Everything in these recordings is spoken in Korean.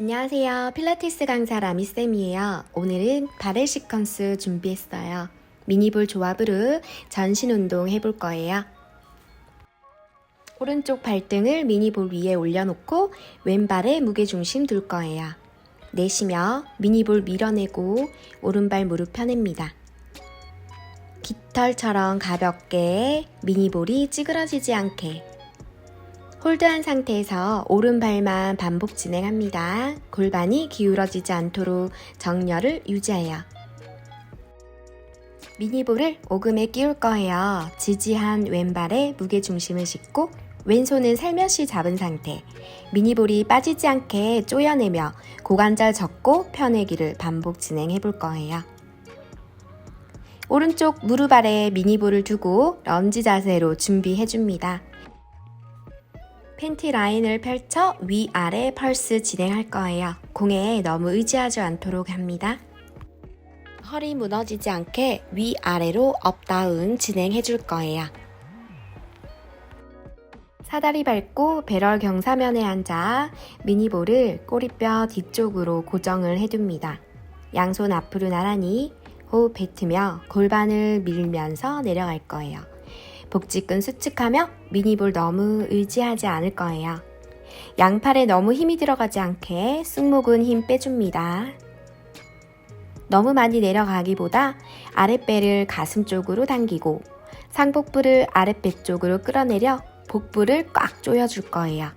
안녕하세요. 필라테스 강사 라미쌤이에요. 오늘은 바렐 시퀀스 준비했어요. 미니볼 조합으로 전신 운동 해볼 거예요. 오른쪽 발등을 미니볼 위에 올려놓고 왼발에 무게중심 둘 거예요. 내쉬며 미니볼 밀어내고 오른발 무릎 펴냅니다. 깃털처럼 가볍게 미니볼이 찌그러지지 않게 홀드한 상태에서 오른발만 반복 진행합니다. 골반이 기울어지지 않도록 정렬을 유지해요. 미니볼을 오금에 끼울 거예요. 지지한 왼발에 무게중심을 싣고 왼손은 살며시 잡은 상태. 미니볼이 빠지지 않게 쪼여내며 고관절 접고 펴내기를 반복 진행해 볼 거예요. 오른쪽 무릎 아래 미니볼을 두고 런지 자세로 준비해 줍니다. 팬티 라인을 펼쳐 위아래 펄스 진행할 거예요. 공에 너무 의지하지 않도록 합니다. 허리 무너지지 않게 위아래로 업다운 진행해 줄 거예요. 사다리 밟고 배럴 경사면에 앉아 미니볼을 꼬리뼈 뒤쪽으로 고정을 해둡니다. 양손 앞으로 나란히 호흡 뱉으며 골반을 밀면서 내려갈 거예요. 복직근 수축하며 미니볼 너무 의지하지 않을 거예요. 양팔에 너무 힘이 들어가지 않게 승모근 힘 빼줍니다. 너무 많이 내려가기보다 아랫배를 가슴 쪽으로 당기고 상복부를 아랫배 쪽으로 끌어내려 복부를 꽉 조여줄 거예요.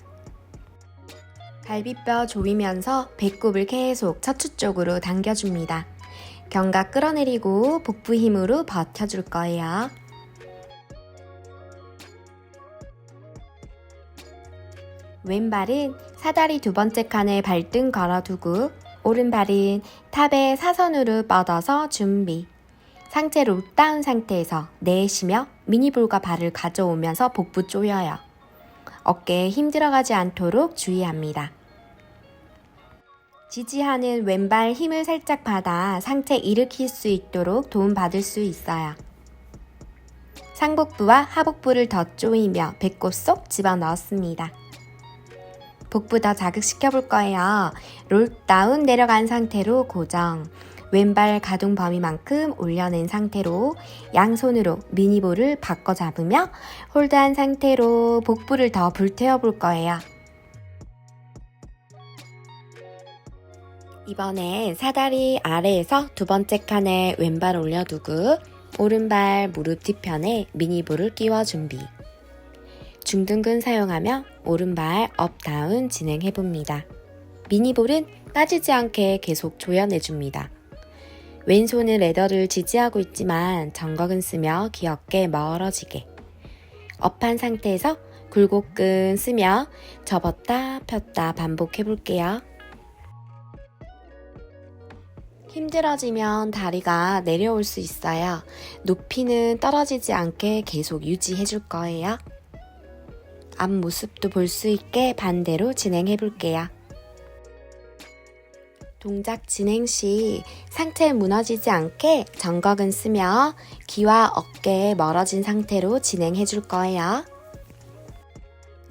갈비뼈 조이면서 배꼽을 계속 척추 쪽으로 당겨줍니다. 견갑 끌어내리고 복부 힘으로 버텨줄 거예요. 왼발은 사다리 두 번째 칸에 발등 걸어두고 오른발은 탑에 사선으로 뻗어서 준비. 상체 롤다운 상태에서 내쉬며 미니볼과 발을 가져오면서 복부 조여요. 어깨에 힘 들어가지 않도록 주의합니다. 지지하는 왼발 힘을 살짝 받아 상체 일으킬 수 있도록 도움받을 수 있어요. 상복부와 하복부를 더 조이며 배꼽 속 집어넣었습니다. 복부 더 자극시켜 볼 거예요. 롤다운 내려간 상태로 고정. 왼발 가동 범위만큼 올려낸 상태로 양손으로 미니볼을 바꿔 잡으며 홀드한 상태로 복부를 더 불태워 볼 거예요. 이번엔 사다리 아래에서 두 번째 칸에 왼발 올려두고 오른발 무릎 뒤편에 미니볼을 끼워 준비. 중등근 사용하며 오른발 업다운 진행해 봅니다. 미니볼은 빠지지 않게 계속 조여내줍니다. 왼손은 레더를 지지하고 있지만 정각은 쓰며 귀엽게 멀어지게. 업한 상태에서 굴곡근 쓰며 접었다 폈다 반복해 볼게요. 힘들어지면 다리가 내려올 수 있어요. 높이는 떨어지지 않게 계속 유지해 줄 거예요. 앞모습도 볼 수 있게 반대로 진행해 볼게요. 동작 진행 시 상체 무너지지 않게 정각은 쓰며 귀와 어깨에 멀어진 상태로 진행해 줄 거예요.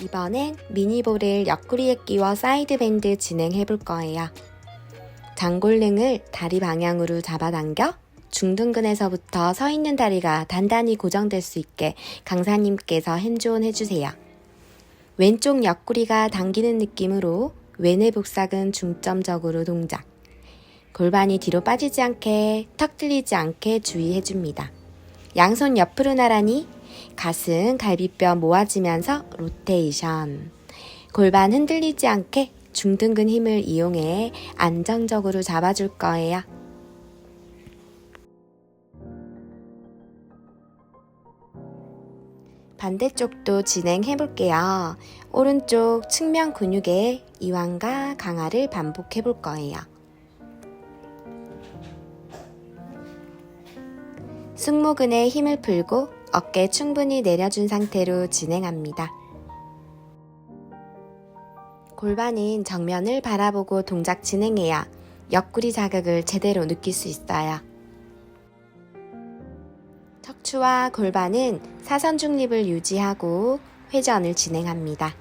이번엔 미니볼을 옆구리에 끼워 사이드 밴드 진행해 볼 거예요. 장골릉을 다리 방향으로 잡아당겨 중둔근에서부터 서 있는 다리가 단단히 고정될 수 있게 강사님께서 핸즈온 해주세요. 왼쪽 옆구리가 당기는 느낌으로 외내 복사근 중점적으로 동작. 골반이 뒤로 빠지지 않게 턱 들리지 않게 주의해줍니다. 양손 옆으로 나란히 가슴 갈비뼈 모아지면서 로테이션. 골반 흔들리지 않게 중등근 힘을 이용해 안정적으로 잡아줄 거예요. 반대쪽도 진행해 볼게요. 오른쪽 측면 근육의 이완과 강화를 반복해 볼 거예요. 승모근에 힘을 풀고 어깨 충분히 내려준 상태로 진행합니다. 골반은 정면을 바라보고 동작 진행해야 옆구리 자극을 제대로 느낄 수 있어요. 척추와 골반은 사선 중립을 유지하고 회전을 진행합니다.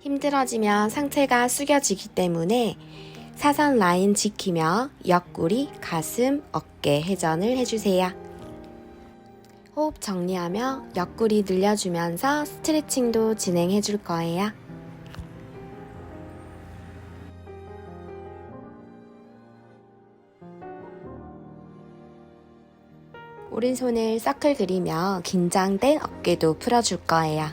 힘들어지면 상체가 숙여지기 때문에 사선 라인 지키며 옆구리, 가슴, 어깨 회전을 해주세요. 호흡 정리하며 옆구리 늘려주면서 스트레칭도 진행해 줄 거예요. 오른손을 서클 그리며 긴장된 어깨도 풀어줄 거예요.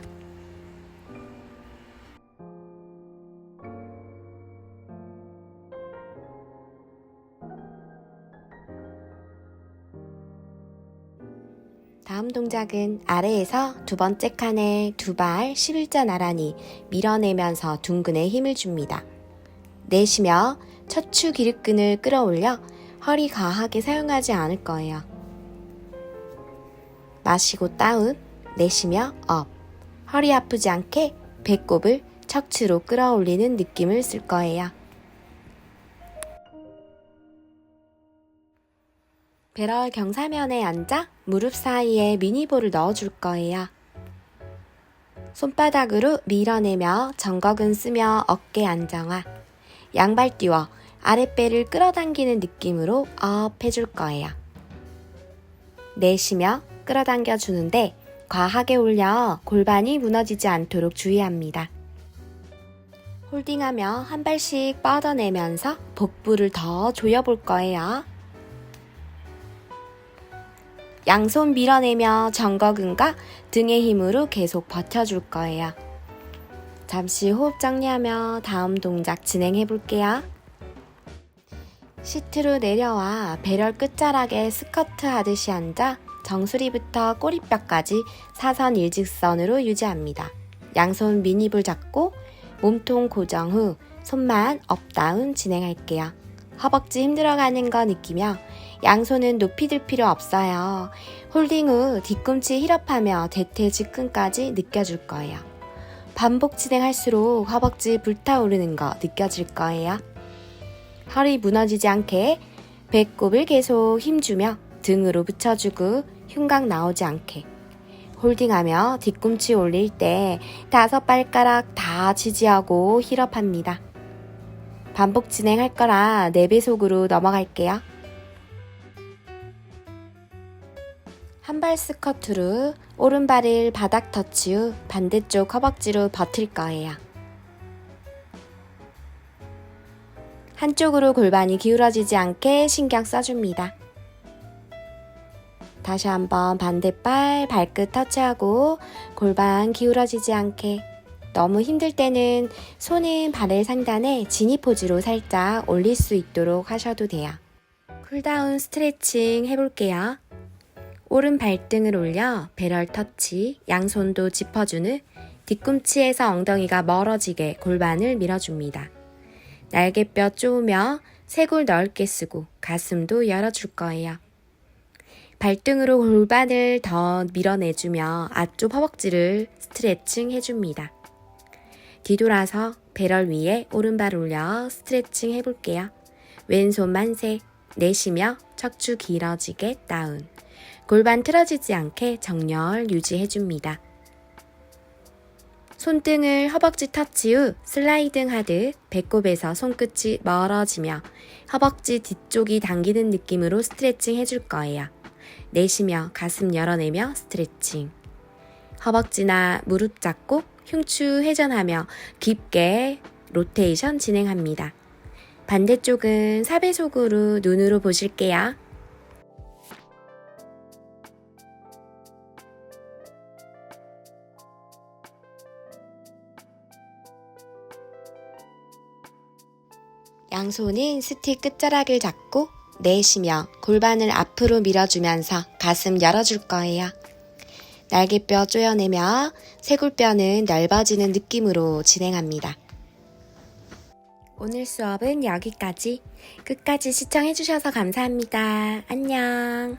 다음 동작은 아래에서 두 번째 칸에 두 발 11자 나란히 밀어내면서 둥근에 힘을 줍니다. 내쉬며 척추 기립근을 끌어올려 허리 과하게 사용하지 않을 거예요. 마시고 다운, 내쉬며 업. 허리 아프지 않게 배꼽을 척추로 끌어올리는 느낌을 쓸 거예요. 배럴 경사면에 앉아 무릎 사이에 미니볼을 넣어줄 거예요. 손바닥으로 밀어내며 정거근 쓰며 어깨 안정화. 양발 띄워 아랫배를 끌어당기는 느낌으로 업 해줄 거예요. 내쉬며 끌어당겨 주는데 과하게 올려 골반이 무너지지 않도록 주의합니다. 홀딩하며 한 발씩 뻗어내면서 복부를 더 조여볼 거예요. 양손 밀어내며 정거근과 등의 힘으로 계속 버텨줄 거예요. 잠시 호흡 정리하며 다음 동작 진행해 볼게요. 시트로 내려와 배럴 끝자락에 스커트 하듯이 앉아 정수리부터 꼬리뼈까지 사선 일직선으로 유지합니다. 양손 미니볼 잡고 몸통 고정 후 손만 업다운 진행할게요. 허벅지 힘들어가는 거 느끼며 양손은 높이 들 필요 없어요. 홀딩 후 뒤꿈치 힐업하며 대퇴 직근까지 느껴줄 거예요. 반복 진행할수록 허벅지 불타오르는 거 느껴질 거예요. 허리 무너지지 않게 배꼽을 계속 힘주며 등으로 붙여주고 흉곽 나오지 않게 홀딩하며 뒤꿈치 올릴 때 다섯 발가락 다 지지하고 힐업합니다. 반복 진행할 거라 4배속으로 넘어갈게요. 한 발 스커트로 오른발을 바닥 터치 후 반대쪽 허벅지로 버틸 거예요. 한쪽으로 골반이 기울어지지 않게 신경 써줍니다. 다시 한번 반대발 발끝 터치하고 골반 기울어지지 않게 너무 힘들 때는 손은 발을 상단에 지니 포즈로 살짝 올릴 수 있도록 하셔도 돼요. 쿨다운 스트레칭 해볼게요. 오른 발등을 올려 배럴 터치, 양손도 짚어준 후 뒤꿈치에서 엉덩이가 멀어지게 골반을 밀어줍니다. 날개뼈 쪼으며 쇄골 넓게 쓰고 가슴도 열어줄 거예요. 발등으로 골반을 더 밀어내주며 앞쪽 허벅지를 스트레칭 해줍니다. 뒤돌아서 배럴 위에 오른발 올려 스트레칭 해볼게요. 왼손 만세, 내쉬며 척추 길어지게 다운. 골반 틀어지지 않게 정렬 유지해줍니다. 손등을 허벅지 터치 후 슬라이딩 하듯 배꼽에서 손끝이 멀어지며 허벅지 뒤쪽이 당기는 느낌으로 스트레칭 해줄 거예요. 내쉬며 가슴 열어내며 스트레칭. 허벅지나 무릎 잡고 흉추 회전하며 깊게 로테이션 진행합니다. 반대쪽은 4배속으로 눈으로 보실게요. 양손은 스틱 끝자락을 잡고 내쉬며 골반을 앞으로 밀어주면서 가슴 열어줄 거예요. 날개뼈 조여내며 쇄골뼈는 넓어지는 느낌으로 진행합니다. 오늘 수업은 여기까지. 끝까지 시청해주셔서 감사합니다. 안녕.